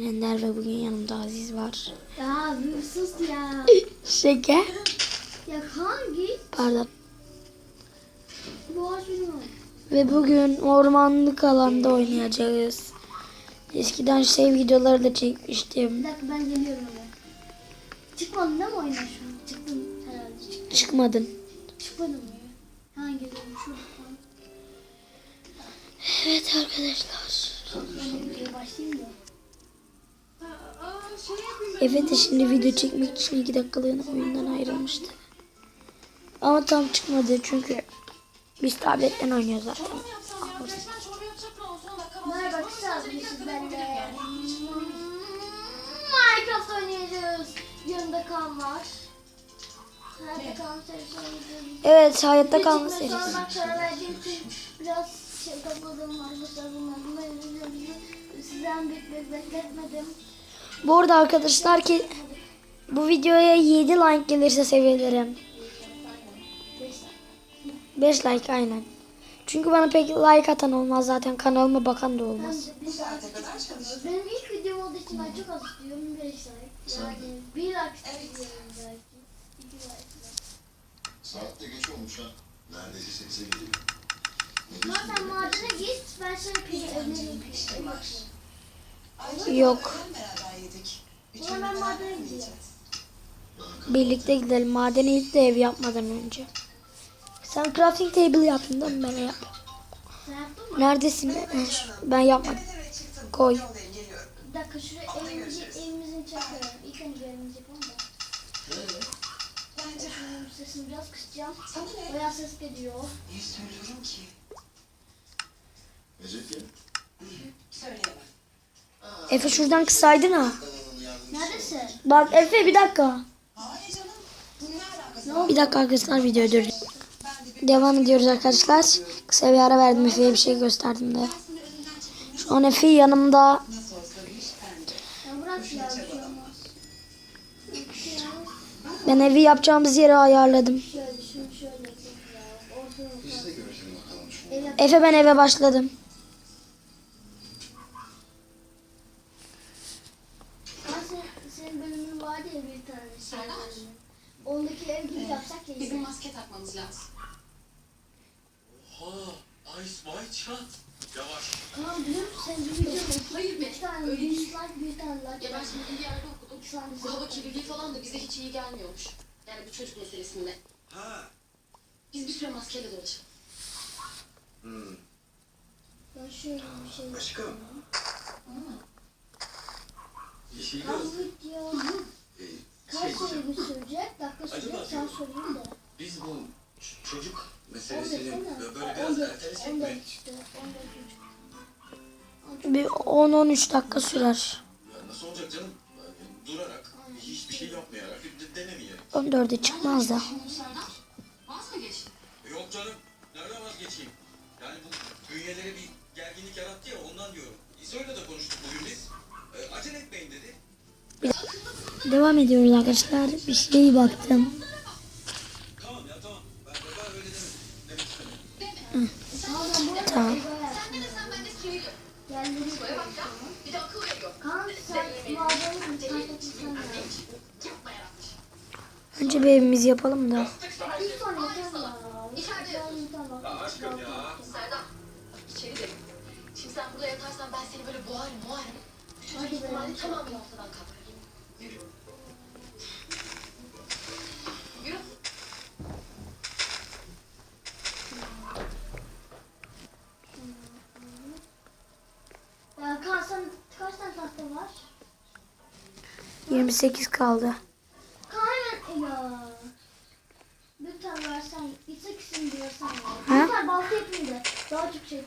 Ender ve bugün yanımda Aziz var. Ya bir sus ya. Şeker. ya hangi? Pardon. Bilmiyorum. Ve bugün ormanlık alanda oynayacağız. Eskiden şey videoları da Bir çekmiştim. dakika ben geliyorum oraya. Çıkmadın değil mi oyuna şu an? Çıktın herhalde. Çık, Çıkmadın. çıkmadın mı? Hangi bölüm? Şurada falan. Evet arkadaşlar. Ben videoya başlayayım da. Evet de şimdi video çekmek için 2 dakikalığına oyundan ayrılmıştı. Ama tam çıkmadı çünkü biz tabletten oynuyoruz zaten. Minecraft oynayacağız. Kan var. Hayatta kalma serisi. Evet hayatta kalma serisi. biraz şey bunlardan da özür dilerim. Sizden bekletmedim. Bu arada arkadaşlar ki bu videoya 7 like gelirse sevinirim. 5 like aynen. Çünkü bana pek like atan olmaz zaten kanalıma bakan da olmaz. Benim ilk videom olduğu için ben çok az istiyorum. 5 like. Yani 1 like istiyorum belki. 2 like. Saat de geç olmuş ha. Neredeyse sekize gidiyor. Ama sen madene git ben sana pili önereyim. pili bakayım. Yok. Ben. Birlikte gidelim. Madene ilk de ev yapmadan önce. Sen crafting table yaptın değil mi? Ben yap. Neredesin? Ben yapmadım. Koy. Bir dakika şuraya evimizi, evimizin çekelim. İlk önce evimizi yapalım da. Şunun sesini biraz kısacağım. Bayağı ses geliyor. Niye söylüyorum ki? Necip ya. Söyleyemem. Efe şuradan kısaydın ha. Neredesin? Bak Efe bir dakika. Hayır canım. Bunun ne alakası? Bir dakika arkadaşlar video dur. Devam ediyoruz arkadaşlar. Kısa bir ara verdim Efe'ye bir şey gösterdim de. Şu an Efe yanımda. Ben evi yapacağımız yeri ayarladım. Efe ben eve başladım. Ben senin, senin bölümün vardı ya bir tane şey bölümü. Ondaki ev gibi yapsak ya. Bizim maske takmamız lazım. Oha, Ice White Shot. Yavaş. Kaan biliyor musun sen bir video Hayır be. İki tane Öyle bir değil. like bir tane like. Ya ben şimdi bir yerde okudum. Üç tane Bu hava kirliliği falan da bize hiç iyi gelmiyormuş. Yani bu çocuk meselesinde. Ha. Biz bir süre maskeyle dolaşalım. Hmm. Ben şöyle bir şey Aşkım. yapayım. Yeşil göz. video Ee, kaç şey diyeceğim. sürecek? Dakika sürecek. Sen sorayım da. Biz bu çocuk 14 meselesini böyle biraz 14, ertelesek 14 mi? işte. 14 buçuk. Bir 10-13 dakika sürer. Ya nasıl olacak canım? Durarak, hiçbir şey yapmayarak, de- denemeyerek. 14'e çıkmaz da. Yok canım. Nereden vazgeçeyim? Yani bu bünyelere bir gerginlik yarattı ya ondan diyorum. İso'yla da konuştuk bugün biz. Ee, acele etmeyin dedi. Devam ediyoruz arkadaşlar. Bir şey baktım. Tamam. Önce bir evimizi yapalım da. Şimdi sen burada yatarsan ben seni böyle boğarım boğarım. Bütün ihtimali tamamen ortadan kaldırırım. Yürü. Yürü. Ya Kaan sen kaç tane tahta var? 28 kaldı. Kaan hemen ya. Bir tane versen, gitsek ikisini bir versen ya. Ha? Bir tane balta yapayım da daha çok şey.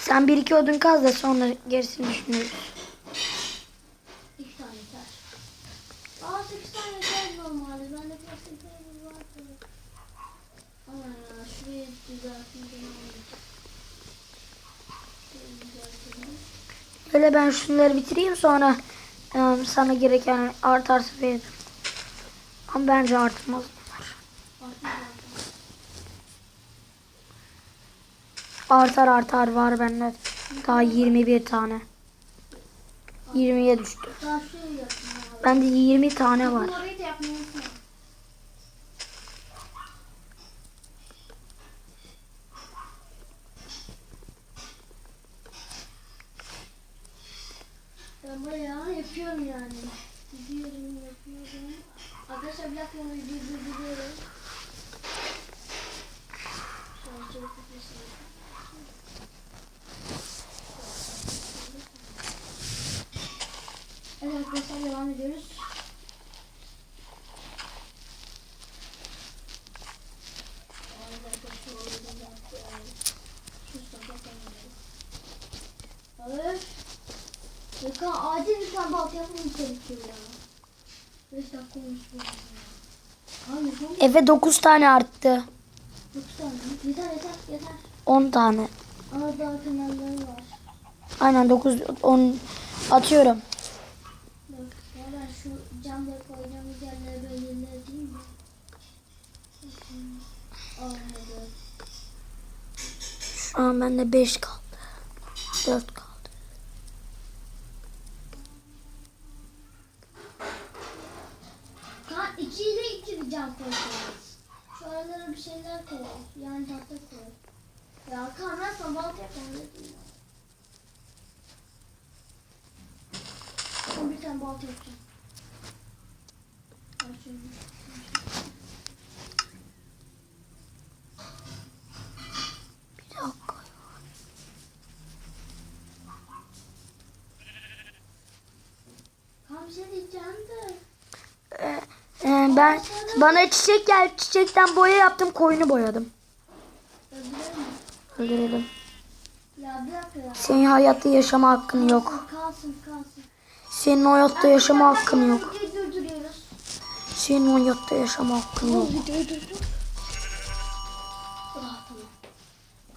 Sen 1-2 odun kaz da sonra gerisini düşünürüz. İki tane yeter. Aa sekiz tane ya şurayı düzeltelim. Öyle ben şunları bitireyim sonra e, sana gereken artarsa veririm. Ama bence artmaz bunlar. Artar artar var bende. Daha 21 tane. 20'ye düştü. Şey. Bende 20 tane var. Bakın orayı da yapmayı unutma. Ben bayağı yapıyorum yani. Gidiyorum yapıyorum. Arkadaşlar bir dakika onu durduruyorum. Yapıyorsunuz. Evet arkadaşlar devam ediyoruz. Evet. Yakan acil bir tane balta yapmamız gerekiyor ya. 5 dakika olmuş bu. Abi yapalım. Efe 9 tane arttı. 9 tane. Yeter yeter yeter. 10 tane. Ama daha kenarları var. Aynen 9 10 atıyorum. Bak ya ben şu camları koyacağımız yerleri belirledim mi? Olmadı. Şu an bende 5 kaldı. 4 kaldı. Kan ikiyle iki bir cam koyacağız. Şu aralara bir şeyler koy. Yani tahta koy. Ya kan ben sana balta yapmam dedim ya. Ben bir tane balta yapacağım. Bir dakika. Şey diyeceğim de. Ee, ben bana çiçek gel çiçekten boya yaptım koyunu boyadım. Öldürelim. Ya. Senin hayatta yaşama hakkın yok. Kalsın kalsın. Senin hayatta yaşama hakkın yok. Durduruyoruz. Senin hayatta yaşama hakkın yok.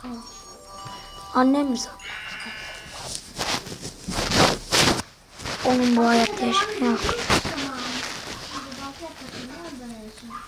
Ah. Annem mi? Onun bu hayatta yaşama yok. Tamam. Hadi bak yap bakayım. Nereden yaşıyorsun?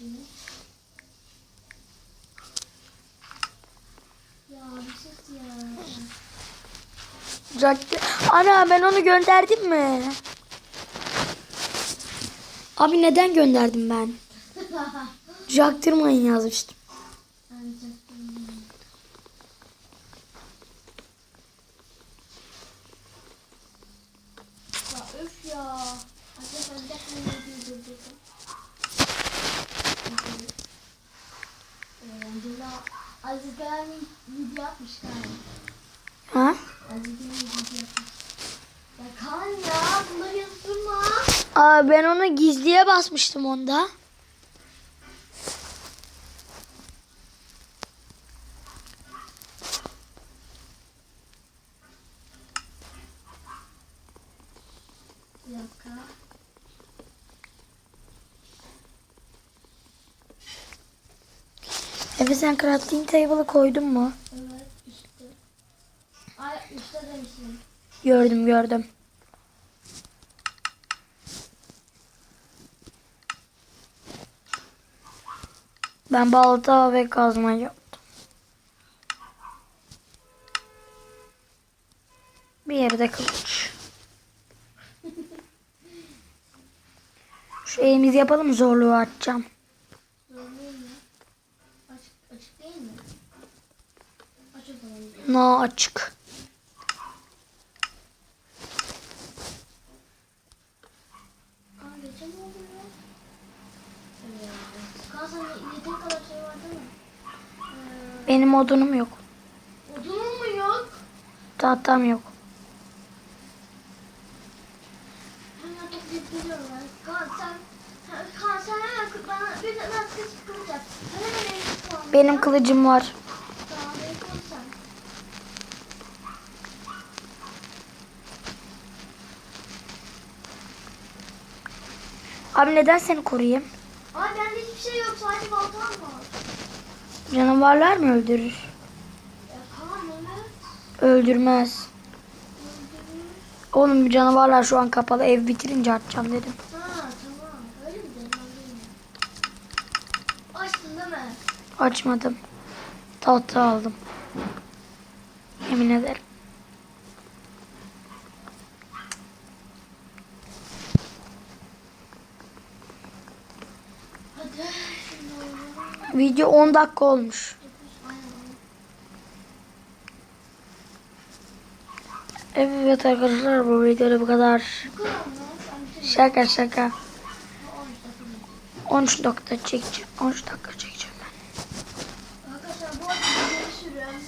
Ya bir ya. Caktı. Ana ben onu gönderdim mi? Abi neden gönderdim ben? Jaktırmayın yazmıştım. Ya öf ya. Ben Eğlenceli. Aziz Bey'in video yapmış. Ha? Aziz Bey'in video yapmış. Ya kan ya bunları yazıp durma. Aa, ben onu gizliye basmıştım onda. Bir dakika. Efe sen crafting table'ı koydun mu? Evet üstte. Ay üstte demişsin. Gördüm gördüm. Ben balta ve kazma yaptım. Bir yerde kılıç. Şu elimizi yapalım zorluğu açacağım. Zorluyor mu? Açık, açık değil mi? Aç o zaman. No açık. Kan geçen ne oldu ya? Evet. Kan sana yeteri kadar şey var değil mi? Ee, Benim odunum yok. odunun mu yok? Tahtam yok. Hemen toplayıp geliyorum ben. Kan sen Kan sen hemen kı- bana bir de ben kız kılıç yap. Sen hemen elini kullan. Benim kılıcım var. Tamam beni koy sen. Abi neden seni koruyayım? Ay bende hiçbir şey yok sadece baltam var. Canavarlar mı öldürür? Ya tamam evet. Öldürmez. Öldürür. Oğlum canavarlar şu an kapalı. Ev bitirince açacağım dedim. Ha tamam. Öyle mi dedin? Açtın değil mi? Açmadım. Tahta aldım. Yemin ederim. Video 10 dakika olmuş. Evet arkadaşlar bu videoda bu kadar. Şaka şaka. Ha, 13 dakika. 13 dakika çekeceğim. 13 dakika çekeceğim ben. Arkadaşlar bu arada sürüm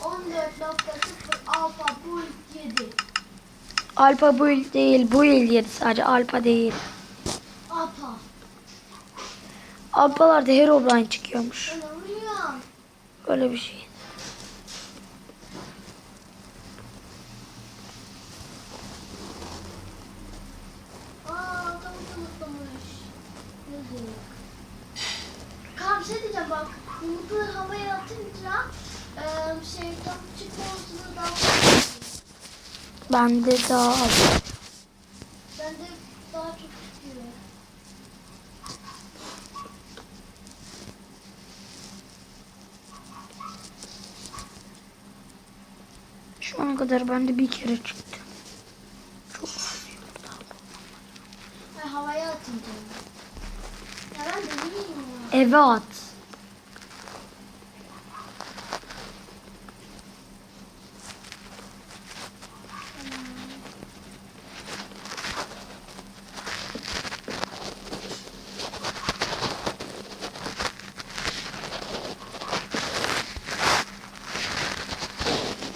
14.0 alfa bu 7. Alfa build değil. Build yedi sadece. Alfa değil. Alfalarda Herobrine çıkıyormuş. Öyle bir şey. Yazık. Kaan bir şey diyeceğim bak. Havaya atınca şey daha. Bende daha az. Bende daha çok çıkıyor. Şu ana kadar bende bir kere çıktı. Çok havaya atınca. Ya ben de bilmiyorum. Eve at.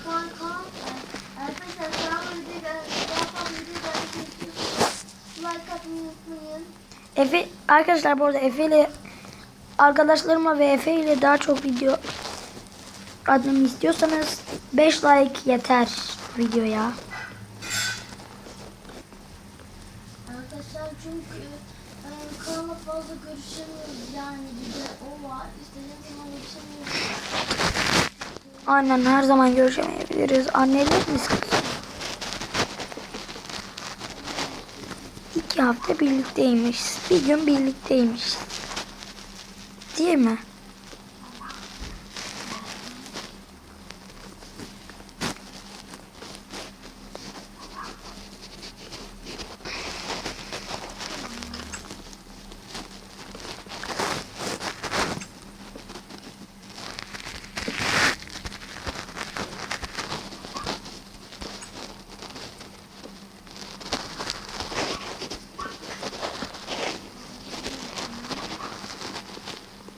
Kaan Kaan. e, Arkadaşlar daha video daha fazla video gelmek istiyorsanız like atmayı unutmayın. Efe arkadaşlar bu arada Efe ile arkadaşlarıma ve Efe ile daha çok video atmamı istiyorsanız 5 like yeter videoya. Arkadaşlar çünkü e, Kaan'la fazla görüşemiyoruz yani bir de o var. İstediğim zaman görüşemiyoruz. Aynen her zaman görüşemeyebiliriz. Annelerimiz kızım. Hafta birlikteymiş. Bir gün birlikteymiş. Değil mi?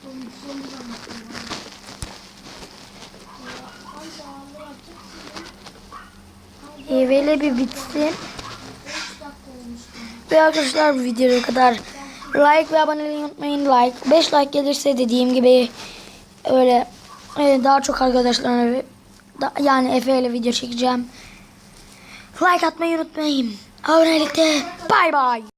Son, son bir zaman sonra. Ya, Hamza, ne yapacaksın? Hamza, Efe ile bir bitsin. 5 dakika olmuştu. Ve arkadaşlar bu videoya kadar like ve abone olmayı unutmayın. Like 5 like gelirse dediğim gibi öyle e, daha çok arkadaşlarına yani Efe ile video çekeceğim. Like atmayı unutmayın. Abonelikte bay bay.